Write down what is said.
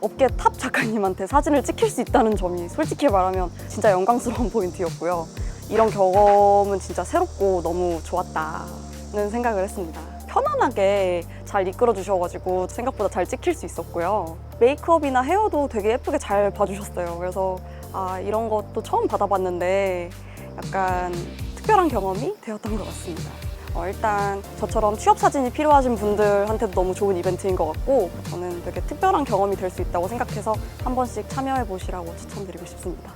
업계 탑 작가님한테 사진을 찍힐 수 있다는 점이 솔직히 말하면 진짜 영광스러운 포인트였고요. 이런 경험은 진짜 새롭고 너무 좋았다는 생각을 했습니다. 편안하게 잘 이끌어 주셔가지고 생각보다 잘 찍힐 수 있었고요. 메이크업이나 헤어도 되게 예쁘게 잘 봐주셨어요. 그래서 아 이런 것도 처음 받아봤는데 약간 특별한 경험이 되었던 것 같습니다. 어, 일단 저처럼 취업 사진이 필요하신 분들한테도 너무 좋은 이벤트인 것 같고 저는 되게 특별한 경험이 될 수 있다고 생각해서 한 번씩 참여해 보시라고 추천드리고 싶습니다.